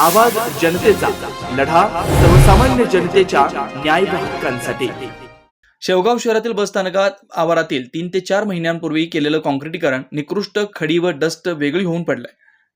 आवाज जनतेचा लढा सर्वसामान्य जनतेच्या न्याय हक्कांसाठी. शेवगाव शहरातील बसस्थानकात आवारातील तीन ते चार महिन्यांपूर्वी केलेलं काँक्रिटीकरण निकृष्ट खडी व डस्ट वेगळी होऊन पडलंय.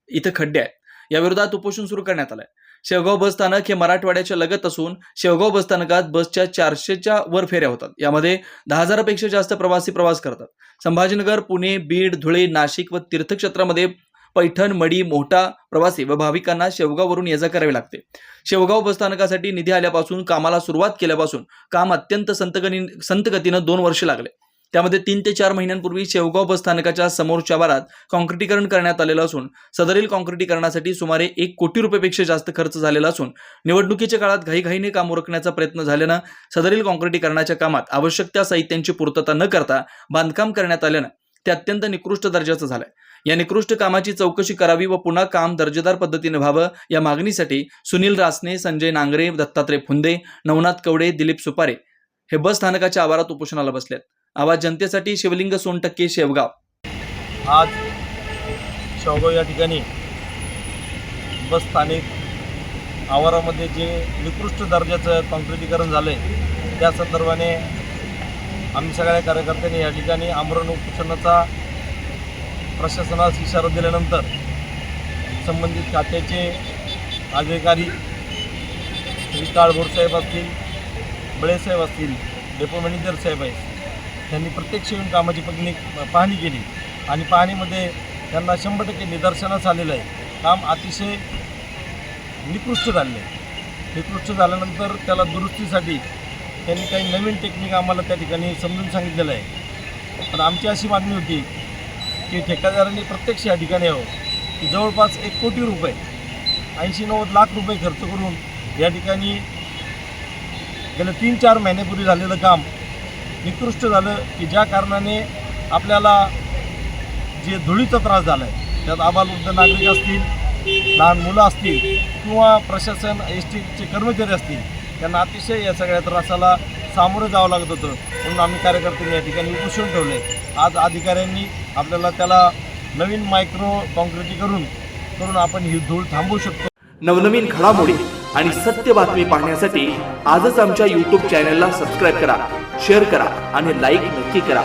इथं खड्डे आहेत. याविरोधात उपोषण सुरू करण्यात आलंय. शेवगाव बसस्थानक हे मराठवाड्याच्या लगत असून शेवगाव बसस्थानकात बसच्या चारशेच्या वर फेऱ्या होतात. यामध्ये दहा हजारापेक्षा जास्त प्रवासी प्रवास करतात. संभाजीनगर पुणे बीड धुळे नाशिक व तीर्थक्षेत्रामध्ये पैठण मडी मोठा प्रवासी व भाविकांना शेवगाववरून ये जा करावी लागते. शेवगाव बसस्थानकासाठी निधी आल्यापासून कामाला सुरुवात केल्यापासून काम अत्यंत संतगनी संतगतीनं दोन वर्ष लागले. त्यामध्ये तीन ते चार महिन्यांपूर्वी शेवगाव बसस्थानकाच्या समोरच्या भारात काँक्रिटीकरण करण्यात आलेलं असून सदरील काँक्रिटीकरणासाठी सुमारे एक कोटी रुपयेपेक्षा जास्त खर्च झालेला असून निवडणुकीच्या काळात घाईघाईने काम उरकण्याचा प्रयत्न झाल्यानं सदरील काँक्रिटीकरणाच्या कामात आवश्यक त्या साहित्यांची पूर्तता न करता बांधकाम करण्यात आल्यानं ते अत्यंत निकृष्ट दर्जाचं झालंय. या निकृष्ट कामाची चौकशी करावी व पुन्हा काम दर्जेदार पद्धतीने व्हावं या मागणीसाठी सुनील रासने संजय नांगरे दत्तात्रय फुंदे नवनाथ कवडे दिलीप सुपारे हे बस स्थानकाच्या आवारात उपोषणाला बसलेत. आवाज जनतेसाठी शिवलिंग सोनटक्के शेवगाव. आज शेवगाव या ठिकाणी बस स्थानिक आवारामध्ये जे निकृष्ट दर्जाचं काँक्रिटीकरण झालं आहे त्या संदर्भाने आम्ही सगळ्या कार्यकर्त्यांनी या ठिकाणी आमरण उपोषणाचा प्रशासनास इशारा दिल्यानंतर संबंधित खात्याचे अधिकारी श्री काळभोर साहेब असतील बळेसाहेब असतील डेपो मॅनेजर साहेब आहेत त्यांनी प्रत्यक्ष येऊन कामाची पगणी पाहणी केली. आणि पाहणीमध्ये त्यांना शंभर टक्के निदर्शनास आलेलं आहे. काम अतिशय निकृष्ट झालेलं आहे. निकृष्ट झाल्यानंतर त्याला दुरुस्तीसाठी त्यांनी काही नवीन टेक्निक आम्हाला त्या ठिकाणी समजून सांगितलेलं आहे. पण आमची अशी मागणी होती की ठेकेदारांनी प्रत्यक्ष या ठिकाणी यावं. की जवळपास एक कोटी रुपये ऐंशी नव्वद लाख रुपये खर्च करून या ठिकाणी गेल्या तीन चार महिन्यापूर्वी झालेलं काम निकृष्ट झालं की ज्या कारणाने आपल्याला जे धुळीचा त्रास झाला आहे त्यात आबालवृद्ध नागरिक असतील लहान मुलं असतील किंवा प्रशासन एस टीचे कर्मचारी असतील त्यांना अतिशय या सगळ्या त्रासाला सामोरं जावं लागत होतं. म्हणून आम्ही कार्यकर्त्यांनी या ठिकाणी उपोषण आहे आज अधिकाऱ्यांनी आपल्याला त्याला नवीन मायक्रो कॉन्क्रिटी करून करून आपण ही धूळ थांबवू शकतो. नवनवीन घडामोडी आणि सत्य बातमी पाहण्यासाठी आजच आमच्या यूट्यूब चॅनलला सबस्क्राईब करा शेअर करा आणि लाईक नक्की करा.